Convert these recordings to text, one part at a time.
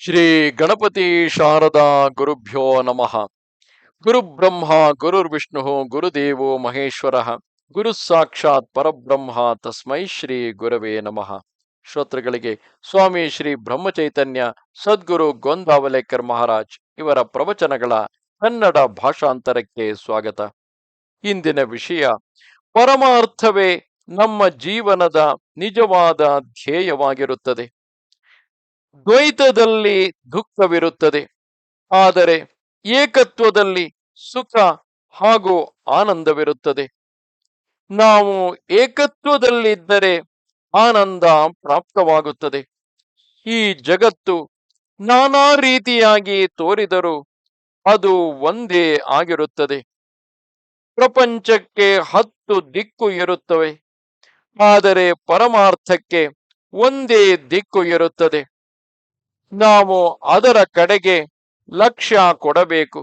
ಶ್ರೀ ಗಣಪತಿ ಶಾರದಾ ಗುರುಭ್ಯೋ ನಮಃ. ಗುರುಬ್ರಹ್ಮ ಗುರುರ್ವಿಷ್ಣು ಗುರುದೇವೋ ಮಹೇಶ್ವರ, ಗುರು ಸಾಕ್ಷಾತ್ ಪರಬ್ರಹ್ಮ ತಸ್ಮೈ ಶ್ರೀ ಗುರವೇ ನಮಃ. ಶ್ರೋತೃಗಳಿಗೆ ಸ್ವಾಮಿ ಶ್ರೀ ಬ್ರಹ್ಮಚೈತನ್ಯ, ಸದ್ಗುರು ಗೋಂದಾವಲೇಕರ್ ಮಹಾರಾಜ್ ಇವರ ಪ್ರವಚನಗಳ ಕನ್ನಡ ಭಾಷಾಂತರಕ್ಕೆ ಸ್ವಾಗತ. ಇಂದಿನ ವಿಷಯ, ಪರಮಾರ್ಥವೇ ನಮ್ಮ ಜೀವನದ ನಿಜವಾದ ಧ್ಯೇಯವಾಗಿರುತ್ತದೆ. ದ್ವೈತದಲ್ಲಿ ದುಃಖವಿರುತ್ತದೆ. ಆದರೆ ಏಕತ್ವದಲ್ಲಿ ಸುಖ ಹಾಗೂ ಆನಂದವಿರುತ್ತದೆ. ನಾವು ಏಕತ್ವದಲ್ಲಿದ್ದರೆ ಆನಂದ ಪ್ರಾಪ್ತವಾಗುತ್ತದೆ. ಈ ಜಗತ್ತು ನಾನಾ ರೀತಿಯಾಗಿ ತೋರಿದರೂ ಅದು ಒಂದೇ ಆಗಿರುತ್ತದೆ. ಪ್ರಪಂಚಕ್ಕೆ ಹತ್ತು ದಿಕ್ಕು ಇರುತ್ತವೆ. ಆದರೆ ಪರಮಾರ್ಥಕ್ಕೆ ಒಂದೇ ದಿಕ್ಕು ಇರುತ್ತದೆ. ನಾವು ಅದರ ಕಡೆಗೆ ಲಕ್ಷ್ಯ ಕೊಡಬೇಕು.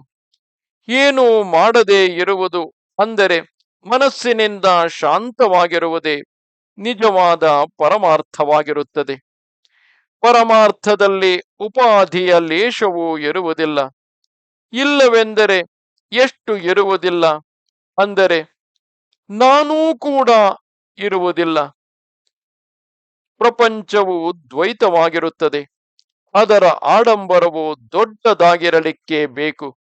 ಏನು ಮಾಡದೆ ಇರುವುದು ಅಂದರೆ ಮನಸ್ಸಿನಿಂದ ಶಾಂತವಾಗಿರುವುದೇ ನಿಜವಾದ ಪರಮಾರ್ಥವಾಗಿರುತ್ತದೆ. ಪರಮಾರ್ಥದಲ್ಲಿ ಉಪಾಧಿಯ ಲೇಷವೂ ಇರುವುದಿಲ್ಲ. ಇಲ್ಲವೆಂದರೆ ಎಷ್ಟು ಇರುವುದಿಲ್ಲ? ಅಂದರೆ ನಾನೂ ಕೂಡ ಇರುವುದಿಲ್ಲ. ಪ್ರಪಂಚವು ದ್ವೈತವಾಗಿರುತ್ತದೆ. ಅದರ ಆಡಂಬರವು ದೊಡ್ಡದಾಗಿರಲಿಕ್ಕೆ ಬೇಕು.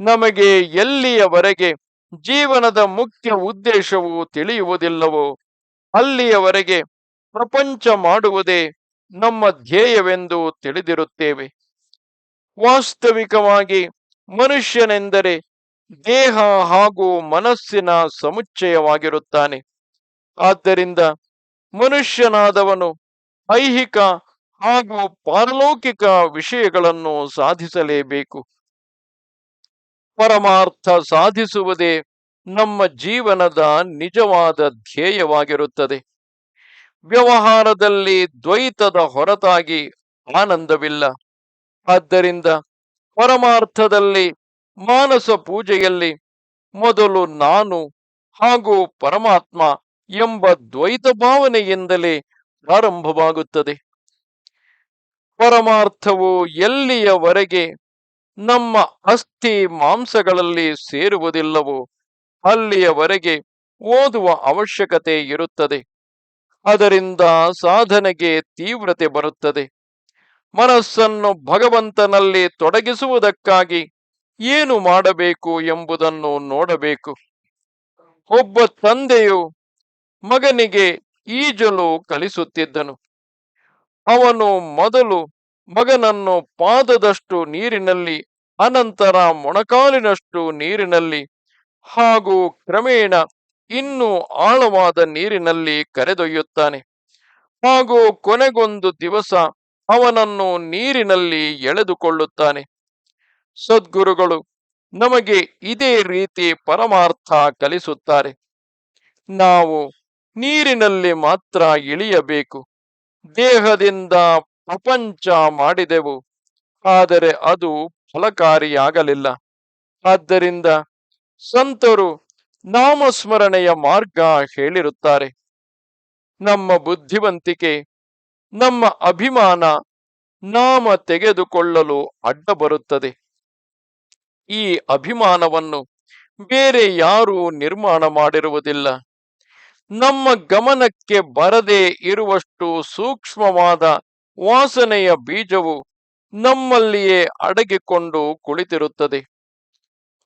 ನಮಗೆ ಎಲ್ಲಿಯವರೆಗೆ ಜೀವನದ ಮುಖ್ಯ ಉದ್ದೇಶವು ತಿಳಿಯುವುದಿಲ್ಲವೋ, ಅಲ್ಲಿಯವರೆಗೆ ಪ್ರಪಂಚ ಮಾಡುವುದೇ ನಮ್ಮ ಧ್ಯೇಯವೆಂದು ತಿಳಿದಿರುತ್ತೇವೆ. ವಾಸ್ತವಿಕವಾಗಿ ಮನುಷ್ಯನೆಂದರೆ ದೇಹ ಹಾಗೂ ಮನಸ್ಸಿನ ಸಮುಚ್ಚಯವಾಗಿರುತ್ತಾನೆ. ಆದ್ದರಿಂದ ಮನುಷ್ಯನಾದವನು ಐಹಿಕ ಹಾಗೂ ಪಾರಲೌಕಿಕ ವಿಷಯಗಳನ್ನು ಸಾಧಿಸಲೇಬೇಕು. ಪರಮಾರ್ಥ ಸಾಧಿಸುವುದೇ ನಮ್ಮ ಜೀವನದ ನಿಜವಾದ ಧ್ಯೇಯವಾಗಿರುತ್ತದೆ. ವ್ಯವಹಾರದಲ್ಲಿ ದ್ವೈತದ ಹೊರತಾಗಿ ಆನಂದವಿಲ್ಲ. ಆದ್ದರಿಂದ ಪರಮಾರ್ಥದಲ್ಲಿ ಮಾನಸ ಪೂಜೆಯಲ್ಲಿ ಮೊದಲು ನಾನು ಹಾಗೂ ಪರಮಾತ್ಮ ಎಂಬ ದ್ವೈತ ಭಾವನೆಯಿಂದಲೇ ಪ್ರಾರಂಭವಾಗುತ್ತದೆ. ಪರಮಾರ್ಥವು ಎಲ್ಲಿಯವರೆಗೆ ನಮ್ಮ ಅಸ್ಥಿ ಮಾಂಸಗಳಲ್ಲಿ ಸೇರುವುದಿಲ್ಲವೋ ಅಲ್ಲಿಯವರೆಗೆ ಓದುವ ಅವಶ್ಯಕತೆ ಇರುತ್ತದೆ. ಅದರಿಂದ ಸಾಧನೆಗೆ ತೀವ್ರತೆ ಬರುತ್ತದೆ. ಮನಸ್ಸನ್ನು ಭಗವಂತನಲ್ಲಿ ತೊಡಗಿಸುವುದಕ್ಕಾಗಿ ಏನು ಮಾಡಬೇಕು ಎಂಬುದನ್ನು ನೋಡಬೇಕು. ಒಬ್ಬ ತಂದೆಯು ಮಗನಿಗೆ ಈಜಲು ಕಲಿಸುತ್ತಿದ್ದನು. ಅವನು ಮೊದಲು ಮಗನನ್ನು ಪಾದದಷ್ಟು ನೀರಿನಲ್ಲಿ, ಅನಂತರ ಮೊಣಕಾಲಿನಷ್ಟು ನೀರಿನಲ್ಲಿ ಹಾಗೂ ಕ್ರಮೇಣ ಇನ್ನೂ ಆಳವಾದ ನೀರಿನಲ್ಲಿ ಕರೆದೊಯ್ಯುತ್ತಾನೆ. ಹಾಗೂ ಕೊನೆಗೊಂದು ದಿವಸ ಅವನನ್ನು ನೀರಿನಲ್ಲಿ ಎಳೆದುಕೊಳ್ಳುತ್ತಾನೆ. ಸದ್ಗುರುಗಳು, ನಮಗೆ ಇದೇ ರೀತಿ ಪರಮಾರ್ಥ ಕಲಿಸುತ್ತಾರೆ. ನಾವು ನೀರಿನಲ್ಲಿ ಮಾತ್ರ ಇಳಿಯಬೇಕು. ದೇಹದಿಂದ ಪ್ರಪಂಚ ಮಾಡಿದೆವು, ಆದರೆ ಅದು ಫಲಕಾರಿಯಾಗಲಿಲ್ಲ. ಆದ್ದರಿಂದ ಸಂತರು ನಾಮಸ್ಮರಣೆಯ ಮಾರ್ಗ ಹೇಳಿರುತ್ತಾರೆ. ನಮ್ಮ ಬುದ್ಧಿವಂತಿಕೆ, ನಮ್ಮ ಅಭಿಮಾನ ನಾಮ ತೆಗೆದುಕೊಳ್ಳಲು ಅಡ್ಡ ಬರುತ್ತದೆ ಈ ಅಭಿಮಾನವನ್ನು ಬೇರೆ ಯಾರೂ ನಿರ್ಮಾಣ ಮಾಡಿರುವುದಿಲ್ಲ. ನಮ್ಮ ಗಮನಕ್ಕೆ ಬರದೇ ಇರುವಷ್ಟು ಸೂಕ್ಷ್ಮವಾದ ವಾಸನೆಯ ಬೀಜವು ನಮ್ಮಲ್ಲಿಯೇ ಅಡಗಿಕೊಂಡು ಕುಳಿತಿರುತ್ತದೆ.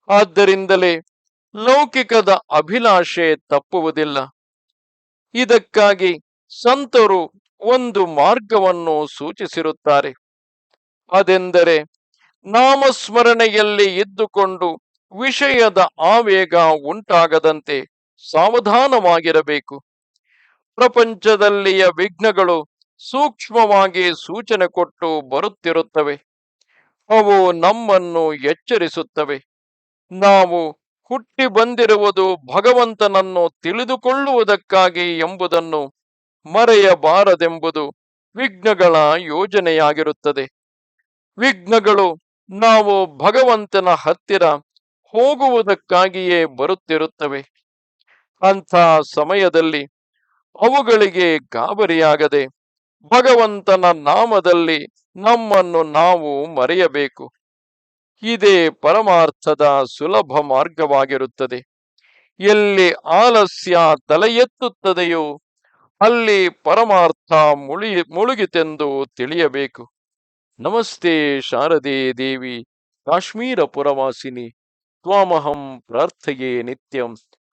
ಆದ್ದರಿಂದಲೇ ಲೌಕಿಕದ ಅಭಿಲಾಷೆ ತಪ್ಪುವುದಿಲ್ಲ. ಇದಕ್ಕಾಗಿ ಸಂತರು ಒಂದು ಮಾರ್ಗವನ್ನು ಸೂಚಿಸಿರುತ್ತಾರೆ. ಅದೆಂದರೆ ನಾಮಸ್ಮರಣೆಯಲ್ಲಿ ಇದ್ದುಕೊಂಡು ವಿಷಯದ ಆವೇಗ ಉಂಟಾಗದಂತೆ ಸಾವಧಾನವಾಗಿರಬೇಕು. ಪ್ರಪಂಚದಲ್ಲಿಯ ವಿಘ್ನಗಳು ಸೂಕ್ಷ್ಮವಾಗಿ ಸೂಚನೆ ಕೊಟ್ಟು ಬರುತ್ತಿರುತ್ತವೆ. ಅವು ನಮ್ಮನ್ನು ಎಚ್ಚರಿಸುತ್ತವೆ. ನಾವು ಹುಟ್ಟಿ ಬಂದಿರುವುದು ಭಗವಂತನನ್ನು ತಿಳಿದುಕೊಳ್ಳುವುದಕ್ಕಾಗಿ ಎಂಬುದನ್ನು ಮರೆಯಬಾರದೆಂಬುದು ವಿಘ್ನಗಳ ಯೋಜನೆಯಾಗಿರುತ್ತದೆ. ವಿಘ್ನಗಳು ನಾವು ಭಗವಂತನ ಹತ್ತಿರ ಹೋಗುವುದಕ್ಕಾಗಿಯೇ ಬರುತ್ತಿರುತ್ತವೆ. ಅಂಥ ಸಮಯದಲ್ಲಿ ಅವುಗಳಿಗೆ ಗಾಬರಿಯಾಗದೆ ಭಗವಂತನ ನಾಮದಲ್ಲಿ ನಮ್ಮನ್ನು ನಾವು ಮರೆಯಬೇಕು. ಇದೇ ಪರಮಾರ್ಥದ ಸುಲಭ ಮಾರ್ಗವಾಗಿರುತ್ತದೆ. ಎಲ್ಲಿ ಆಲಸ್ಯ ತಲೆ ಎತ್ತುತ್ತದೆಯೋ ಅಲ್ಲಿ ಪರಮಾರ್ಥ ಮುಳಿ ಮುಳುಗಿತೆಂದು ತಿಳಿಯಬೇಕು. ನಮಸ್ತೆ ಶಾರದೆ ದೇವಿ, ಕಾಶ್ಮೀರ ಪುರವಾಸಿನಿ, ತ್ವಾಮಹಂ ಪ್ರಾರ್ಥೆಯೇ ನಿತ್ಯಂ.